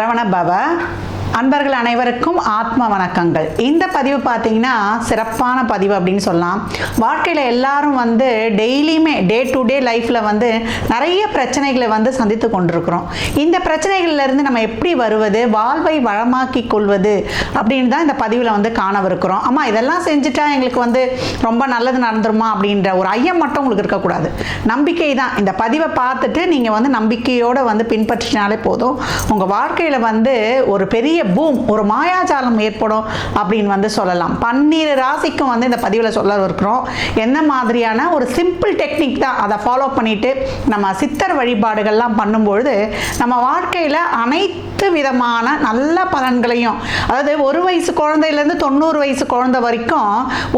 சரவண பவ. அன்பர்கள் அனைவருக்கும் ஆத்ம வணக்கங்கள். இந்த பதிவு பார்த்தீங்கன்னா சிறப்பான பதிவு அப்படின்னு சொல்லலாம். வாழ்க்கையில் எல்லாரும் வந்து டெய்லியுமே டே டு டே லைஃப்பில் வந்து நிறைய பிரச்சனைகளை வந்து சந்தித்து கொண்டிருக்கிறோம். இந்த பிரச்சனைகள்லேருந்து நம்ம எப்படி வருவது வாழ்வை வளமாக்கி கொள்வது அப்படின்னு தான் இந்த பதிவில் வந்து காணவிருக்கிறோம். ஆமாம் இதெல்லாம் செஞ்சுட்டா எங்களுக்கு வந்து ரொம்ப நல்லது நடந்துருமா அப்படின்ற ஒரு ஐயம் மட்டும் உங்களுக்கு இருக்கக்கூடாது. நம்பிக்கை தான். இந்த பதிவை பார்த்துட்டு நீங்கள் வந்து நம்பிக்கையோடு வந்து பின்பற்றினாலே போதும். உங்கள் வாழ்க்கையில் வந்து ஒரு பெரிய பூம் ஒரு மாயாஜாலம் ஏற்படும் அப்படின்னு வந்து சொல்லலாம். பன்னீர் ராசிக்கும் வந்து இந்த பதிவில் சொல்ல இருக்கிறோம் என்ன மாதிரியான ஒரு சிம்பிள் டெக்னிக் தான் அதை ஃபாலோ பண்ணிட்டு நம்ம சித்தர் வழிபாடுகள்லாம் பண்ணும்பொழுது நம்ம வாழ்க்கையில் அனைத்து விதமான நல்ல பலன்களையும் அதாவது ஒரு வயசு குழந்தையிலேருந்து தொண்ணூறு வயசு குழந்தை வரைக்கும்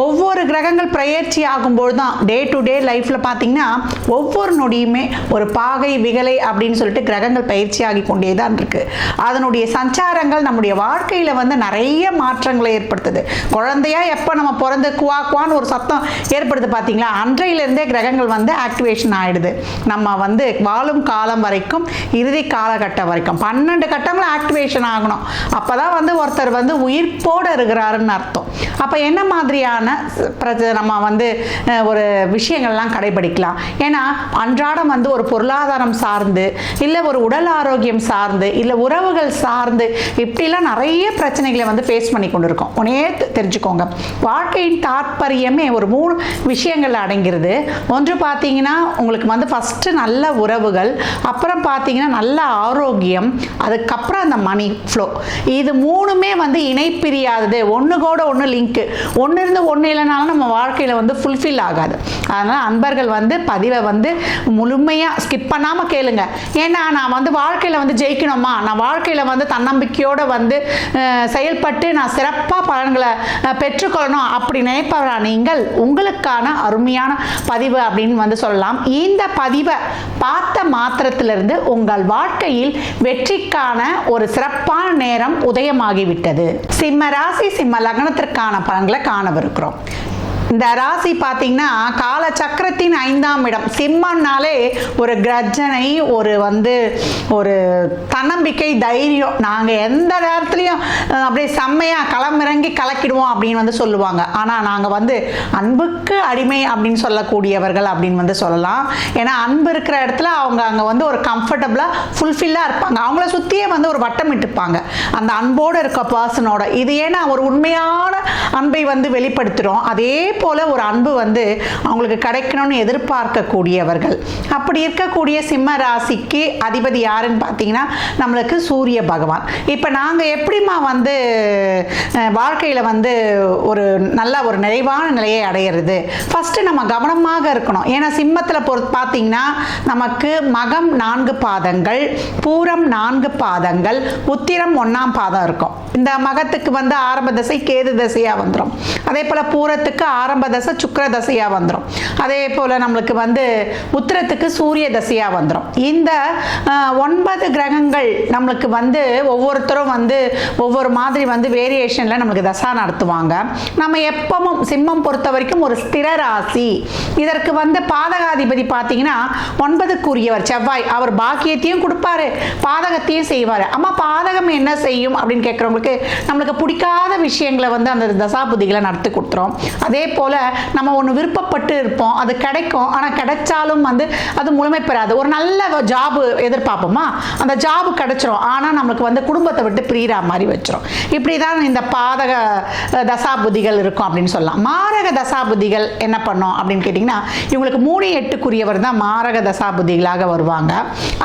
ஒவ்வொரு கிரகங்கள் பிரயற்சி ஆகும்போது தான் டே டு டே லைஃப்பில் பார்த்தீங்கன்னா ஒவ்வொரு நொடியுமே ஒரு பாகை விகலை அப்படின்னு சொல்லிட்டு கிரகங்கள் பயிற்சி ஆகி கொண்டே தான் இருக்குது அதனுடைய சஞ்சாரங்கள் நம்முடைய வாழ்க்கையில் வந்து நிறைய மாற்றங்களை ஏற்படுத்துது. குழந்தையா எப்போ நம்ம பிறந்து குவா குவான்னு ஒரு சத்தம் ஏற்படுது பார்த்தீங்களா அன்றையிலிருந்தே கிரகங்கள் வந்து ஆக்டிவேஷன் ஆகிடுது நம்ம வந்து வாழும் காலம் வரைக்கும் இறுதி காலகட்டம் வரைக்கும். பன்னெண்டு கட்டங்களும் ஆக்டிவேஷன் ஆகணும். அப்போ தான் வந்து ஒருத்தர் வந்து உயிர்ப்போடு இருக்கிறாருன்னு அர்த்தம். அப்போ என்ன மாதிரியான பிரச்ச- நம்ம வந்து ஒரு விஷயங்கள்லாம் கடைபிடிக்கலாம்? ஏன்னா அன்றாடம் வந்து ஒரு பொருளாதாரம் சார்ந்து இல்லை ஒரு உடல் ஆரோக்கியம் சார்ந்து இல்லை உறவுகள் சார்ந்து இப்படிலாம் நிறைய பிரச்சனைகளை வந்து ஃபேஸ் பண்ணி கொண்டு இருக்கோம் உடனே தெரிஞ்சுக்கோங்க. வாழ்க்கையின் தாற்பயமே ஒரு மூணு விஷயங்கள் அடங்கிறது ஒன்று பார்த்தீங்கன்னா உங்களுக்கு வந்து ஃபஸ்ட்டு நல்ல உறவுகள் அப்புறம் பார்த்தீங்கன்னா நல்ல ஆரோக்கியம் அதுக்கப்புறம் அந்த மணி ஃப்ளோ இது மூணுமே வந்து இணைப்பிரியாதது. ஒன்று கூட ஒன்று லிங்க்கு ஒன்று இருந்து ஒன்று இல்லைனாலும் நம்ம வாழ்க்கையில் வந்து ஃபுல்ஃபில் ஆகாது. அதனால் அன்பர்கள் வந்து பதிவை வந்து முழுமையாக ஸ்கிப் பண்ணாமல் கேளுங்க. ஏன்னா நான் வந்து வாழ்க்கையில் வந்து ஜெயிக்கணுமா? நான் வாழ்க்கையில் வந்து தன்னம்பிக்கையோடு வந்து செயல்பட்டு நான் சிறப்பாக பலன்களை பெற்றுக்கொள்ளணும் அப்படி நினைப்பவரா நீங்கள்? உங்களுக்கான அருமையான பதிவு அப்படின்னு வந்து சொல்லலாம். இந்த பதிவை பார்த்த மாத்திரத்திலிருந்து உங்கள் வாழ்க்கையில் வெற்றிக்கான ஒரு சிறப்பான நேரம் உதயமாகிவிட்டது. சிம்ம ராசி சிம்ம லக்னத்திற்கான பலன்களை காணவிருக்கிறோம். இந்த ராசி பார்த்தீங்கன்னா கால சக்கரத்தின் ஐந்தாம் இடம். சிம்மம்னாலே ஒரு கிரஜனை ஒரு வந்து ஒரு தன்னம்பிக்கை தைரியம். நாங்கள் எந்த நேரத்துலையும் அப்படியே செம்மையாக களமிறங்கி கலக்கிடுவோம் அப்படின்னு வந்து சொல்லுவாங்க. ஆனால் நாங்கள் வந்து அன்புக்கு அடிமை அப்படின்னு சொல்லக்கூடியவர்கள் அப்படின்னு வந்து சொல்லலாம். ஏன்னா அன்பு இருக்கிற இடத்துல அவங்க அங்கே வந்து ஒரு கம்ஃபர்டபுளாக ஃபுல்ஃபில்லாக இருப்பாங்க. அவங்கள சுற்றியே வந்து ஒரு வட்டம் இட்டுப்பாங்க. அந்த அன்போடு இருக்க பர்சனோட இது ஏன்னா ஒரு உண்மையான அன்பை வந்து வெளிப்படுத்துகிறோம் அதே போல் ஒரு அன்பு வந்து அவங்களுக்கு கிடைக்கணும்னு எதிர்பார்க்கக்கூடியவர்கள். அப்படி இருக்கக்கூடிய சிம்ம ராசிக்கு அதிபதி யாருன்னு பார்த்தீங்கன்னா நம்மளுக்கு சூரிய பகவான். இப்போ நாங்கள் எப்படிம்மா வந்து வாழ்க்கையில் வந்து ஒரு நல்ல ஒரு நிறைவான நிலையை அடையிறது? ஃபஸ்ட்டு நம்ம கவனமாக இருக்கணும். ஏன்னா சிம்மத்தில் பொறுத்து பார்த்தீங்கன்னா நமக்கு மகம் நான்கு பாதங்கள் பூரம் நான்கு பாதங்கள் உத்திரம் ஒன்றாம் பாதம் இருக்கும். இந்த மகத்துக்கு வந்து ஆரம்ப தசை கேது தசையாக வந்துடும் அதே போல் பூரத்துக்கு ஆரம்ப தசை சுக்கர தசையாக வந்துடும் அதே போல் நம்மளுக்கு வந்து உத்திரத்துக்கு சூரிய தசையாக வந்துடும் இந்த ஒன்பது கிரகங்கள் நம்மளுக்கு வந்து ஒவ்வொருத்தரும் வந்து ஒவ்வொரு மாதிரி வந்து வேரியேஷனில் நம்மளுக்கு தசா நடத்துவாங்க. நம்ம எப்பவும் சிம்மம் பொறுத்த வரைக்கும் ஒரு ஸ்திர ராசி. இதற்கு வந்து பாதகாதிபதி பார்த்தீங்கன்னா ஒன்பதுக்குரியவர் செவ்வாய். அவர் பாக்கியத்தையும் கொடுப்பாரு பாதகத்தையும் செய்வார். அம்மா பாதகம் என்ன செய்யும் அப்படின்னு கேட்குறவங்களுக்கு நம்மளுக்கு பிடிக்காத விஷயங்களை வந்து அந்த தசாபுதிகளை நடத்தி கொடுத்துரும். அதே போல் நம்ம ஒன்று விருப்பப்பட்டு இருப்போம் அது கிடைக்கும். ஆனால் கிடைச்சாலும் வந்து அது முழுமை பெறாது. ஒரு நல்ல ஜாபு எதிர்பார்ப்போமா? அந்த ஜாபு கிடைச்சிரும். ஆனால் நம்மளுக்கு வந்து குடும்பத்தை விட்டு பிரியிற மாதிரி வச்சிரும். இப்படி தான் இந்த பாதக தசாபுதிகள் இருக்கும் அப்படின்னு சொல்லலாம். மாரக தசாபுதிகள் என்ன பண்ணோம் அப்படின்னு கேட்டிங்கன்னா இவங்களுக்கு மூணு எட்டுக்குரியவர் தான் மாரக தசாபுதிகளாக வருவாங்க.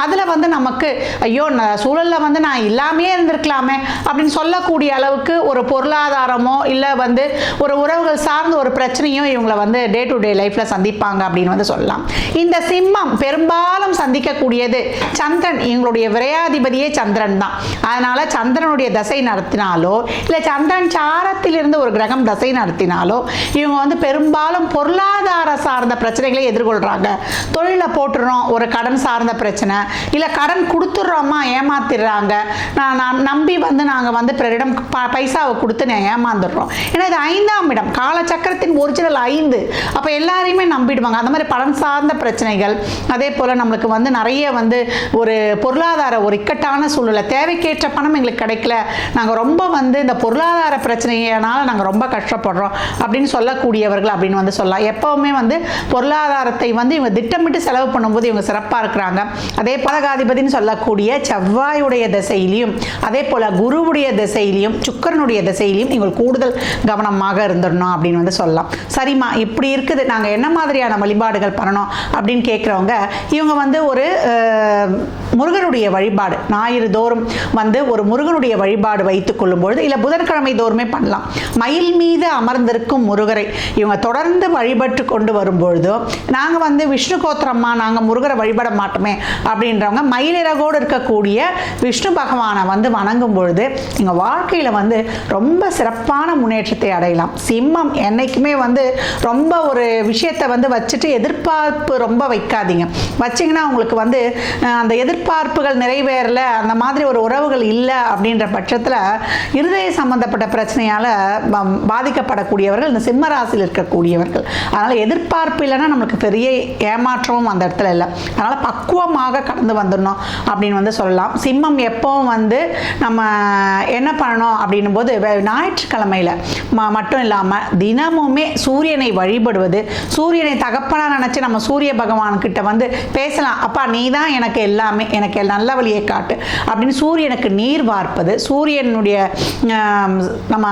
அதில் வந்து நமக்கு ஐயோ சூழலில் வந்து நான் இல்லாமையே இருந்திருக்கலாமே அப்படின்னு சொல்லக்கூடிய அளவுக்கு ஒரு பொருளாதாரமோ இல்லை வந்து ஒரு உறவுகள் சார்ந்த ஒரு பிரச்சனையும் இவங்களை வந்து டே டு டே லைஃப்பில் சந்திப்பாங்க அப்படின்னு வந்து சொல்லலாம். இந்த சிம்மம் பெரும்பாலும் சந்திக்கக்கூடியது சந்திரன். இவங்களுடைய விரையாதிபதியே சந்திரன் தான். அதனால சந்திரனுடைய தசை நடத்தினாலோ இல்லை சந்திரன் சாரத்திலிருந்து ஒரு கிரகம் தசை நடத்தினாலோ இவங்க வந்து பெரும்பாலும் பொருளாதார சார்ந்த பிரச்சனைகளை எதிர்கொள்கிறாங்க தொழிலை போட்டுறோம் ஒரு கடன் சார்ந்த பிரச்சனை இல்லை கடன் கொடுத்துட்றோமா ஏமாத்திடுறாங்க. நான் நம்பி வந்து நாங்கள் வந்து பிறரிடம் ப பைசாவை கொடுத்து நான் ஏமாந்துடுறோம். ஏன்னா இது ஐந்தாம் இடம். காலச்சக்கரத்தின் பணத்தின் ஒரிஜினல் ஐந்து. அப்போ எல்லாரையுமே நம்பிடுவாங்க. அந்த மாதிரி பணம் சார்ந்த பிரச்சனைகள் அதே போல் நம்மளுக்கு வந்து நிறைய வந்து ஒரு பொருளாதார ஒரு இக்கட்டான சூழ்நிலை. தேவைக்கேற்ற பணம் எங்களுக்கு கிடைக்கல. நாங்கள் ரொம்ப வந்து இந்த பொருளாதார பிரச்சனையினால் நாங்கள் ரொம்ப கஷ்டப்படுறோம் அப்படின்னு சொல்லக்கூடியவர்கள் அப்படின்னு வந்து சொல்லலாம். எப்போவுமே வந்து பொருளாதாரத்தை வந்து இவங்க திட்டமிட்டு செலவு பண்ணும்போது இவங்க சிறப்பாக இருக்கிறாங்க. அதே பலகாதிபதினு சொல்லக்கூடிய செவ்வாயுடைய திசையிலையும் அதே போல் குருவுடைய திசையிலையும் சுக்கரனுடைய திசையிலையும் இவங்க கூடுதல் கவனமாக இருந்துடணும் அப்படின்னு வந்து சொல்லலாம். சரிம்மா இப்படி இருக்குது நாங்கள் என்ன மாதிரியான வழிபாடுகள் பண்ணணும் அப்படின்னு கேட்குறவங்க இவங்க வந்து ஒரு முருகனுடைய வழிபாடு ஞாயிறு தோறும் வந்து ஒரு முருகனுடைய வழிபாடு வைத்துக் கொள்ளும் பொழுது இல்லை புதன்கிழமை தோறுமே பண்ணலாம். மயில் மீது அமர்ந்திருக்கும் முருகரை இவங்க தொடர்ந்து வழிபட்டு கொண்டு வரும்பொழுதோ நாங்கள் வந்து விஷ்ணு கோத்திரம்மா நாங்கள் முருகரை வழிபட மாட்டோமே அப்படின்றவங்க மயிலிறகோடு இருக்கக்கூடிய விஷ்ணு பகவானை வந்து வணங்கும் பொழுது எங்கள் வாழ்க்கையில் வந்து ரொம்ப சிறப்பான முன்னேற்றத்தை அடையலாம். சிம்மம் என்னைக்குமே வந்து ரொம்ப ஒரு விஷயத்தை வந்து வச்சுட்டு எதிர்பார்ப்பு ரொம்ப வைக்காதீங்க. வச்சிங்கன்னா உங்களுக்கு வந்து அந்த எதிர்பார்ப்புகள் நிறைவேறல அந்த மாதிரி ஒரு உறவுகள் இல்லை அப்படின்ற பட்சத்தில் இருதய சம்பந்தப்பட்ட பிரச்சனையால் பாதிக்கப்படக்கூடியவர்கள் இந்த சிம்ம ராசியில் இருக்கக்கூடியவர்கள். அதனால் எதிர்பார்ப்பு இல்லைன்னா நம்மளுக்கு பெரிய ஏமாற்றமும் அந்த இடத்துல இல்லை. அதனால் பக்குவமாக கடந்து வந்துடணும் அப்படின்னு வந்து சொல்லலாம். சிம்மம் எப்பவும் வந்து நம்ம என்ன பண்ணணும் அப்படின்னும் போது ஞாயிற்றுக்கிழமையில் ஞாயிற்றுக்கிழமையில ம மட்டும் இல்லாமல் தினமுமே சூரியனை வழிபடுவது சூரியனை தகப்பனாக நினச்சி நம்ம சூரிய பகவான்கிட்ட வந்து பேசலாம். அப்பா நீ தான் எனக்கு எல்லாமே எனக்கு நல்ல வழியை காட்டு. அப்படின்னு சூரியனுக்கு நீர் வார்ப்பது சூரியனுடைய நம்ம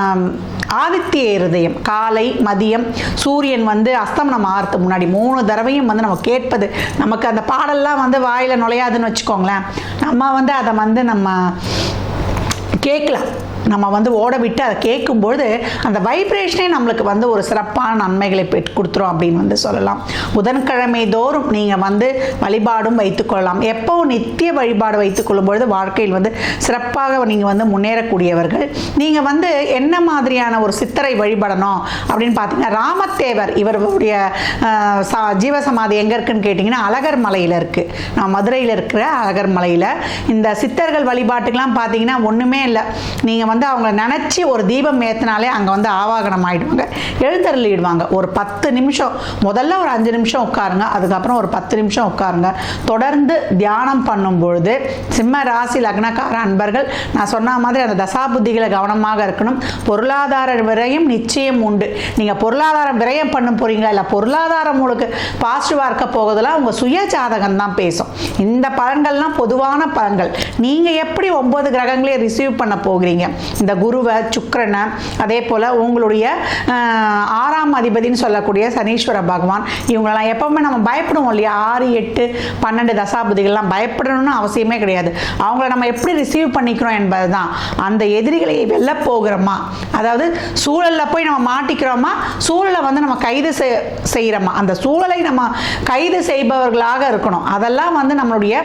ஆதித்ய இருதயம் காலை மதியம் சூரியன் வந்து அஸ்தமனம் ஆறுத்து முன்னாடி மூணு தடவையும் வந்து நம்ம கேட்பது. நமக்கு அந்த பாடல்லாம் வந்து வாயில் நுழையாதுன்னு வச்சுக்கோங்களேன். நம்ம வந்து அதை வந்து நம்ம கேட்கலாம். நம்ம வந்து ஓட விட்டு அதை கேட்கும்பொழுது அந்த வைப்ரேஷனே நம்மளுக்கு வந்து ஒரு சிறப்பான நன்மைகளை பெற்று கொடுத்துரும் அப்படின்னு வந்து சொல்லலாம். புதன்கிழமை தோறும் நீங்கள் வந்து வழிபாடும் வைத்துக்கொள்ளலாம் எப்போ நித்திய வழிபாடு வைத்துக்கொள்ளும் பொழுது வாழ்க்கையில் வந்து சிறப்பாக நீங்கள் வந்து முன்னேறக்கூடியவர்கள். நீங்கள் வந்து என்ன மாதிரியான ஒரு சித்தரை வழிபடணும் அப்படின்னு பார்த்தீங்கன்னா ராமத்தேவர் இவருடைய சா- ஜீவசமாதி எங்கே இருக்குன்னு கேட்டிங்கன்னா அழகர் மலையில் இருக்குது நான் மதுரையில் இருக்கிற அழகர் மலையில். இந்த சித்தர்கள் வழிபாட்டுக்கெல்லாம் பார்த்தீங்கன்னா ஒன்றுமே இல்லை. நீங்கள் வந்து வந்து அவங்கள நினச்சி ஒரு தீபம் ஏற்றினாலே அங்கே வந்து ஆவாகனம் ஆகிடுவாங்க எழுந்தருளிடுவாங்க. ஒரு பத்து நிமிஷம் முதல்ல ஒரு அஞ்சு நிமிஷம் உட்காருங்க அதுக்கப்புறம் ஒரு பத்து நிமிஷம் உட்காருங்க. தொடர்ந்து தியானம் பண்ணும் பொழுது சிம்ம ராசி லக்னக்கார அன்பர்கள் நான் சொன்ன மாதிரி அந்த தசாபுத்திகளை கவனமாக இருக்கணும். பொருளாதார விரயம் நிச்சயம் உண்டு. நீங்கள் பொருளாதாரம் விரயம் பண்ண போகிறீங்களா இல்லை பொருளாதாரம் உங்களுக்கு பாசிட்டிவாக இருக்க போகுதெல்லாம் உங்கள் சுய ஜாதகம் தான் பேசும். இந்த பலன்கள்லாம் பொதுவான பலன்கள். நீங்கள் எப்படி ஒம்பது கிரகங்களையும் ரிசீவ் பண்ண போகிறீங்க? இந்த குருவை சுக்கரனை அதே போல் உங்களுடைய ஆறாம் அதிபதின்னு சொல்லக்கூடிய சனீஸ்வர பகவான் இவங்களெல்லாம் எப்பவுமே நம்ம பயப்படுவோம் இல்லையா? ஆறு எட்டு பன்னெண்டு தசாபதிகள்லாம் பயப்படணும்னு அவசியமே கிடையாது. அவங்கள நம்ம எப்படி ரிசீவ் பண்ணிக்கிறோம் என்பது தான் அந்த எதிரிகளை வெல்ல போகிறோமா அதாவது சூழலில் போய் நம்ம மாட்டிக்கிறோமா? சூழலை வந்து நம்ம கைது செய் செய்கிறோமா அந்த சூழலை நம்ம கைது செய்பவர்களாக இருக்கணும். அதெல்லாம் வந்து நம்மளுடைய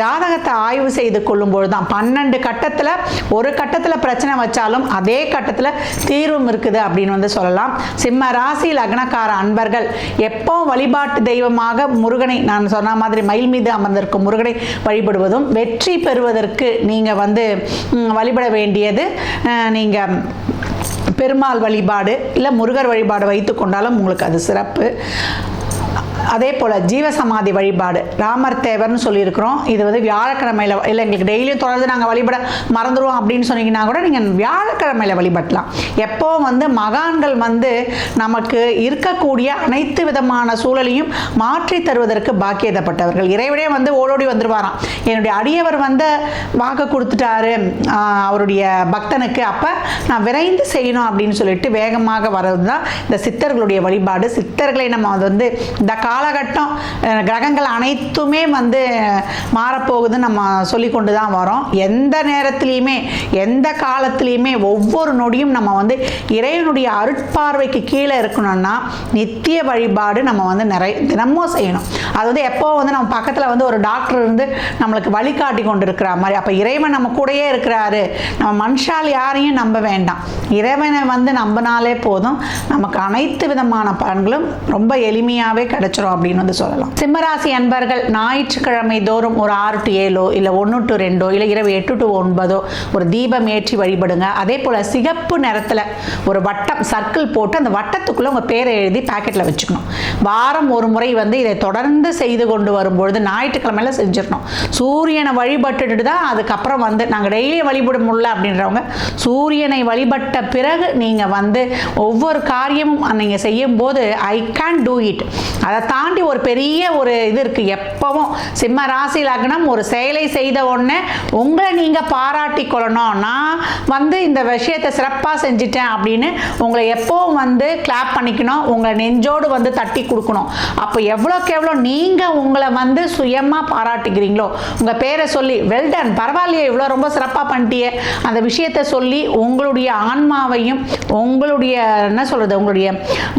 ஜாதகத்தை ஆய்வு செய்து கொள்ளும்பொழுது தான் பன்னெண்டு கட்டத்தில் ஒரு கட்டத்தில் பிரச்சனை வச்சாலும் அதே கட்டத்தில் தீர்வும் இருக்குது அப்படின்னு வந்து சொல்லலாம். சிம்ம ராசி லக்னக்கார அன்பர்கள் எப்போ வழிபாட்டு தெய்வமாக முருகனை நான் சொன்ன மாதிரி மயில் மீது அமர்ந்திருக்கும் முருகனை வழிபடுவதும் வெற்றி பெறுவதற்கு நீங்கள் வந்து வழிபட வேண்டியது நீங்கள் பெருமாள் வழிபாடு இல்லை முருகர் வழிபாடு வைத்து கொண்டாலும் உங்களுக்கு அது சிறப்பு. அதே போல் ஜீவசமாதி வழிபாடு ராமர் தேவர்னு சொல்லியிருக்கிறோம். இது வந்து வியாழக்கிழமையில் இல்லை எங்களுக்கு டெய்லியும் தொடர்ந்து நாங்கள் வழிபட மறந்துடுவோம் அப்படின்னு சொன்னீங்கன்னா கூட நீங்கள் வியாழக்கிழமையில் வழிபடலாம். எப்போ வந்து மகான்கள் வந்து நமக்கு இருக்கக்கூடிய அனைத்து விதமான சூழலையும் மாற்றி தருவதற்கு பாக்கியதப்பட்டவர்கள் இறைவனே வந்து ஓடோடி வந்துருவாராம். என்னுடைய அடியவர் வந்து வாக்கு கொடுத்துட்டாரு அவருடைய பக்தனுக்கு. அப்போ நான் விரைந்து செய்யணும் அப்படின்னு சொல்லிட்டு வேகமாக வர்றது தான் இந்த சித்தர்களுடைய வழிபாடு. சித்தர்களை நம்ம அது வந்து இந்த காலகட்டம். கிரகங்கள் அனைத்துமே வந்து மாறப்போகுதுன்னு நம்ம சொல்லி கொண்டு தான் வரோம். எந்த நேரத்துலையுமே எந்த காலத்துலேயுமே ஒவ்வொரு நொடியும் நம்ம வந்து இறைவனுடைய அருட்பார்வைக்கு கீழே இருக்கணும்னா நித்திய வழிபாடு நம்ம வந்து நிறைய தினமும் செய்யணும். அது வந்து எப்போ வந்து நம்ம பக்கத்தில் வந்து ஒரு டாக்டர் இருந்து நம்மளுக்கு வழிகாட்டி கொண்டு இருக்கிற மாதிரி அப்போ இறைவன் நம்ம கூடயே இருக்கிறாரு. நம்ம மனுஷால் யாரையும் நம்ப வேண்டாம். இறைவனை வந்து நம்பினாலே போதும். நமக்கு அனைத்து விதமான பலன்களும் ரொம்ப எளிமையாகவே கிடச்சிரும். அப்படின்னு வந்து சொல்லலாம். சிம்மராசி அன்பர்கள் ஞாயிற்றுக்கிழமை தோறும் ஒரு ஆறு டு ஏழோ இல்லை ஒன்று டு ரெண்டோ இல்லை இரவு எட்டு டு ஒன்பதோ ஒரு தீபம் ஏற்றி வழிபடுங்க. அதே போல் சிகப்பு நிறத்தில் ஒரு வட்டம் சர்க்கிள் போட்டு அந்த வட்டத்துக்குள்ளே உங்கள் பேரை எழுதி பேக்கெட்டில் வச்சுக்கணும். வாரம் ஒரு முறை வந்து இதை தொடர்ந்து செய்து கொண்டு வரும்பொழுது ஞாயிற்றுக்கிழமையில் செஞ்சிடணும். சூரியனை வழிபட்டுட்டு தான் அதுக்கப்புறம் வந்து நாங்கள் டெய்லி வழிபட முடியல அப்படின்றவங்க சூரியனை வழிபட்ட பிறகு நீங்கள் வந்து ஒவ்வொரு காரியமும் நீங்கள் செய்யும்போது ஐ கேன் டூ இட் அதை தாண்டி ஒரு பெரிய ஒரு இது இருக்குது எப்பவும் சிம்ம ராசி லக்னம் ஒரு செயலை செய்த உடனே உங்களை நீங்கள் பாராட்டி கொள்ளணும். நான் வந்து இந்த விஷயத்தை சிறப்பாக செஞ்சிட்டேன் அப்படின்னு உங்களை எப்போவும் வந்து கிளாப் பண்ணிக்கணும். உங்களை நெஞ்சோடு வந்து தட்டி கொடுக்கணும். அப்போ எவ்வளோக்கு எவ்வளோ நீங்கள் உங்களை வந்து சுயமாக பாராட்டிக்கிறீங்களோ உங்கள் பேரை சொல்லி வெல்டன் பரவாயில்லையே இவ்வளோ ரொம்ப சிறப்பாக பண்ணிட்டியே. அந்த விஷயத்தை சொல்லி உங்களுடைய ஆன்மாவையும் உங்களுடைய என்ன சொல்கிறது உங்களுடைய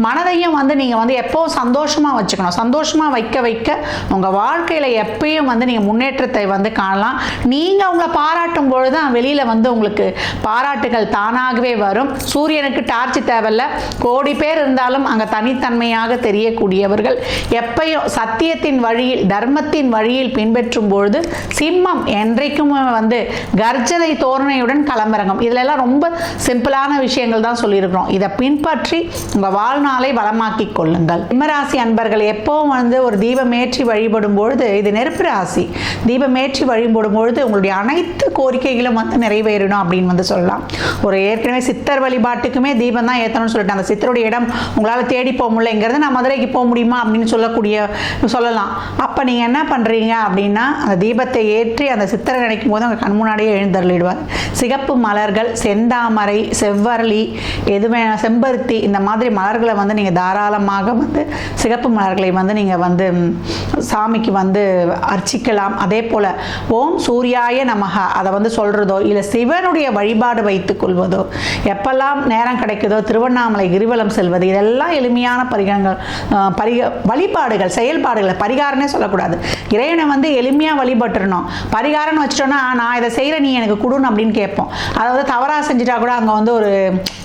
மனதையும் வந்து நீங்கள் வந்து எப்போவும் சந்தோஷமாக வச்சுக்கணும். சந்தோஷமாக வைக்க வைக்க உங்கள் வாழ்க்கையில் எப்பயும் வந்து நீங்கள் முன்னேற்றத்தை வந்து காணலாம். நீங்கள் உங்களை பாராட்டும் பொழுது தான் வெளியில் வந்து உங்களுக்கு பாராட்டுகள் தானாகவே வரும். சூரியனுக்கு டார்ச் தேவையில்ல. கோடி பேர் இருந்தாலும் அங்கே தனித்தன்மையாக தெரியக்கூடியவர்கள். எப்பயும் சத்தியத்தின் வழியில் தர்மத்தின் வழியில் பின்பற்றும் பொழுது சிம்மம் என்றைக்கும் வந்து கர்ஜனை தோரணையுடன் களமிறங்கும். இதிலெல்லாம் ரொம்ப சிம்பிளான விஷயங்கள் தான் சொல்லியிருக்கிறோம். இதை பின்பற்றி உங்கள் வாழ்நாளை வளமாக்கி கொள்ளுங்கள். சிம்மராசி அன்பர்களே எப்போவும் வந்து ஒரு தீபம் ஏற்றி வழிபடும் பொழுது இது நெருப்பு ராசி. தீபம் ஏற்றி வழிபடும் பொழுது உங்களுடைய அனைத்து கோரிக்கைகளும் வந்து நிறைவேறணும் அப்படின்னு வந்து சொல்லலாம். ஒரு ஏற்கனவே சித்தர் வழிபாட்டுக்குமே தீபம் தான் ஏற்றணும்னு சொல்லிட்டு அந்த சித்தருடைய இடம் உங்களால் தேடி போக முடியலைங்கிறது நான் மதுரைக்கு போக முடியுமா அப்படின்னு சொல்லக்கூடிய சொல்லலாம். அப்போ நீங்கள் என்ன பண்ணுறீங்க அப்படின்னா அந்த தீபத்தை ஏற்றி அந்த சித்தரை நினைக்கும் போது அவங்க கண் முன்னாடியே எழுந்தருளிடுவார். சிகப்பு மலர்கள் செந்தாமரை செவ்வரளி எதுவே செம்பருத்தி இந்த மாதிரி மலர்களை வந்து நீங்கள் தாராளமாக வந்து சிகப்பு மலர்களை வந்து நீங்கள் வந்து சாமிக்கு வந்து அர்ச்சிக்கலாம். அதே போல் ஓம் சூர்யாய நமக அதை வந்து சொல்கிறதோ இல்லை சிவனுடைய வழிபாடு வைத்துக் கொள்வதோ எப்பெல்லாம் நேரம் கிடைக்குதோ திருவண்ணாமலை கிரிவலம் செல்வது இதெல்லாம் எளிமையான பரிகாரங்கள் பரிக வழிபாடுகள் செயல்பாடுகள் பரிகாரனே சொல்லக்கூடாது இறைவனை வந்து எளிமையாக வழிபட்டுறணும். பரிகாரம்னு வச்சுட்டோன்னா நான் இதை செய்கிற நீ எனக்கு கொடுன்னு அப்படின்னு கேட்போம். அதாவது தவறாக செஞ்சுட்டா கூட அங்கே வந்து ஒரு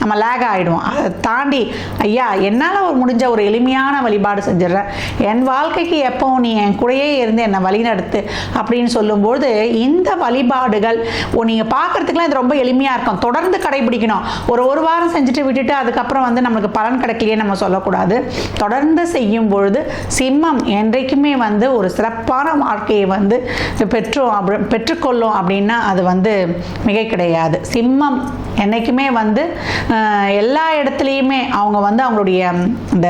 நம்ம லேக் ஆகிடுவோம் அதை தாண்டி ஐயா என்னால் ஒரு முடிஞ்ச ஒரு எளிமையான வழிபாடு செஞ்சிடுறேன். என் வாழ்க்கைக்கு எப்பவும் நீ என் கூடயே இருந்து என்னை வழிநடத்து அப்படின்னு சொல்லும்போது இந்த வழிபாடுகள் ஓ நீங்கள் பார்க்குறதுக்குலாம் இது ரொம்ப எளிமையாக இருக்கும். தொடர்ந்து கடைபிடிக்கணும். ஒரு ஒரு வாரம் செஞ்சுட்டு விட்டுட்டு அதுக்கப்புறம் வந்து நம்மளுக்கு பலன் கிடைக்கலையே நம்ம சொல்லக்கூடாது. தொடர்ந்து செய்யும் பொழுது சிம்மம் என்றைக்குமே வந்து ஒரு சிறப்பான வாழ்க்கையை வந்து பெற்றோம் அப்படி பெற்றுக்கொள்ளும் அப்படின்னா அது வந்து மிகை கிடையாது. சிம்மம் என்றைக்குமே வந்து எல்லா இடத்துலையுமே அவங்க வந்து அவங்களுடைய இந்த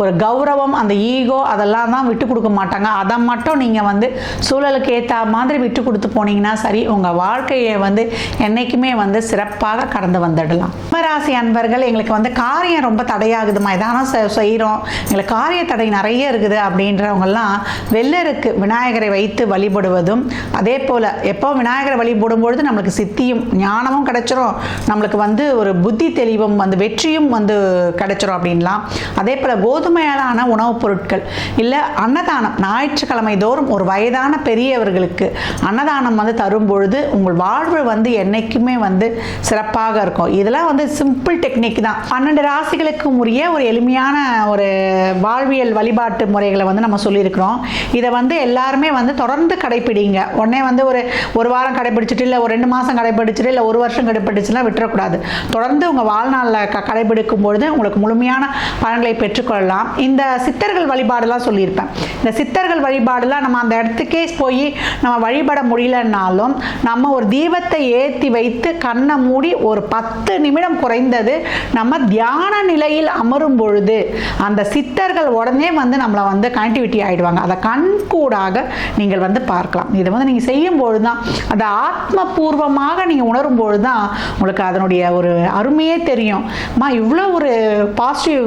ஒரு கௌரவம் அந்த ஈகோ அதெல்லாம் தான் விட்டு கொடுக்க மாட்டாங்க. அதை மட்டும் நீங்கள் வந்து சூழலுக்கு ஏற்ற மாதிரி விட்டு கொடுத்து போனீங்கன்னா சரி உங்கள் வாழ்க்கையை வந்து என்றைக்குமே வந்து சிறப்பாக கடந்து வந்துடலாம். கும்பராசி அன்பர்கள் எங்களுக்கு வந்து காரியம் ரொம்ப தடையாகுதுமா இதான செய்கிறோம் எங்களுக்கு காரிய தடை நிறைய இருக்குது அப்படின்றவங்கெல்லாம் வெள்ளருக்கு விநாயகரை வைத்து வழிபடுவதும் அதே போல் எப்போ விநாயகரை வழிபடும்பொழுது நம்மளுக்கு சித்தியும் ஞானமும் கிடச்சிரும். நம்மளுக்கு வந்து ஒரு புத்தி தெளிவும் வந்து வெற்றியும் வந்து கிடைச்சிரும் அப்படின்லாம். அதே போல் கோதுமையாலான உணவுப் பொருட்கள் இல்லை அன்னதானம் ஞாயிற்றுக்கிழமை தோறும் ஒரு வயதான பெரியவர்களுக்கு அன்னதானம் வந்து தரும் பொழுது உங்கள் வாழ்வு வந்து என்றைக்குமே வந்து சிறப்பாக இருக்கும். இதெல்லாம் வந்து சிம்பிள் டெக்னிக் தான். பன்னெண்டு ராசிகளுக்கும் உரிய ஒரு எளிமையான ஒரு வாழ்வியல் வழிபாட்டு முறைகளை வந்து நம்ம சொல்லியிருக்கிறோம். இதை வந்து எல்லாருமே வந்து தொடர்ந்து கடைப்பிடிங்க. உடனே வந்து ஒரு ஒரு வாரம் கடைப்பிடிச்சிட்டு இல்லை ஒரு ரெண்டு மாதம் கடைப்பிடிச்சிட்டு இல்லை ஒரு வருஷம் கடைப்பிடிச்சுலாம் விட்டுறக்கூடாது. தொடர்ந்து உங்கள் வாழ்நாளில் க கடைபிடிக்கும் பொழுது உங்களுக்கு முழுமையான பலன்களை பெற்றுக்கொள்ளலாம். இந்த சித்தர்கள் வழிபாடுலாம் சொல்லியிருப்பேன். இந்த சித்தர்கள் வழிபாடுலாம் நம்ம அந்த இடத்துக்கே போய் நம்ம வழிபட முடியலன்னாலும் நம்ம ஒரு தீபத்தை ஏற்றி வைத்து கண்ணை மூடி ஒரு பத்து நிமிடம் குறைந்தது நம்ம தியான நிலையில் அமரும் பொழுது அந்த சித்தர்கள் உடனே வந்து நம்மளை வந்து கனெக்டிவிட்டி ஆகிடுவாங்க அதை கண்கூடாக நீங்கள் வந்து பார்க்கலாம். இதை வந்து நீங்கள் செய்யும்பொழுது தான் அதை ஆத்மபூர்வமாக நீங்கள் உணரும்பொழுது தான் உங்களுக்கு அதனுடைய ஒரு அருமையே தெரியும். அம்மா இவ்வளோ ஒரு பாசிட்டிவ்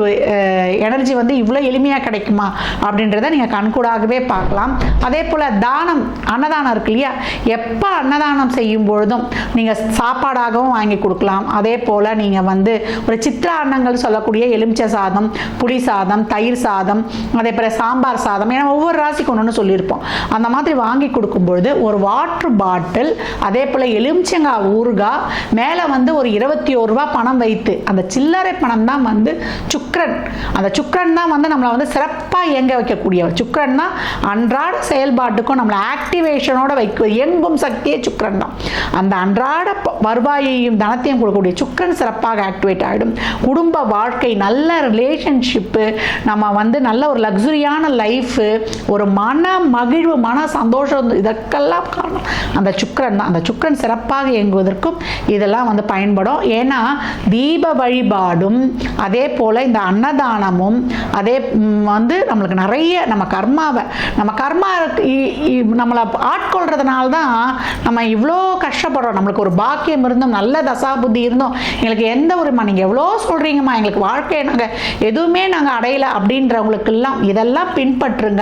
எனர்ஜி வந்து இவ்வளோ எளிமையாக கிடைக்குமா? அப்படின்றத நீங்கள் கண்கூடாகவே பார்க்கலாம். அதே போல் தானம் அன்னதானம் இருக்கு இல்லையா? எப்போ அன்னதானம் செய்யும் பொழுதும் நீங்கள் சாப்பாடாகவும் வாங்கி கொடுக்கலாம். அதே போல் நீங்கள் வந்து ஒரு சித்திர அன்னங்கள் சொல்லக்கூடிய எலுமிச்சை சாதம் புளி சாதம் தயிர் சாதம் அதே போல் சாம்பார் சாதம் ஏன்னா ஒவ்வொரு ராசி சுவாசிக்கணும்னு சொல்லியிருப்போம். அந்த மாதிரி வாங்கி கொடுக்கும்பொழுது ஒரு வாட்டர் பாட்டில் அதே போல் எலுமிச்சங்காய் ஊறுகாய் மேலே வந்து ஒரு இருபத்தி ஒரு ரூபா பணம் வைத்து அந்த சில்லறை பணம் தான் வந்து சுக்ரன் அந்த சுக்ரன் தான் வந்து நம்மளை வந்து சிறப்பாக இயங்க வைக்கக்கூடியவர். சுக்ரன் தான் அன்றாட செயல்பாட்டுக்கும் நம்மளை ஆக்டிவேஷனோட வைக்க இயங்கும் சக்தியே சுக்ரன் தான். அந்த அன்றாட ப- வருவாயையும் தனத்தையும் கொடுக்கக்கூடிய சுக்ரன் சிறப்பாக ஆக்டிவேட் ஆகிடும் குடும்ப வாழ்க்கை நல்ல ரிலேஷன்ஷிப்பு நம்ம வந்து நல்ல ஒரு லக்ஸுரியான லைஃபு ஒரு மன மகிழ்வு மன சந்தோஷம் இதற்கெல்லாம் காரணம். அந்த சுக்கரன் தான். அந்த சுக்கரன் சிறப்பாக இயங்குவதற்கும் இதெல்லாம் வந்து பயன்படும். ஏன்னா தீப வழிபாடும் அதே போல் இந்த அன்னதானமும் அதே வந்து நம்மளுக்கு நிறைய நம்ம கர்மாவை நம்ம கர்மா இ- இ- நம்மளை ஆட்கொள்றதுனால தான் நம்ம இவ்வளோ கஷ்டப்படுறோம். நம்மளுக்கு ஒரு பாக்கியம் இருந்தோம் நல்ல தசாபுத்தி இருந்தும் எங்களுக்கு எந்த ஒரு நீங்கள் எவ்வளோ சொல்கிறீங்கம்மா எங்களுக்கு வாழ்க்கையை நாங்கள் எதுவுமே நாங்கள் அடையலை அப்படின்றவங்களுக்கெல்லாம் இதெல்லாம் பின்பற்றுங்க.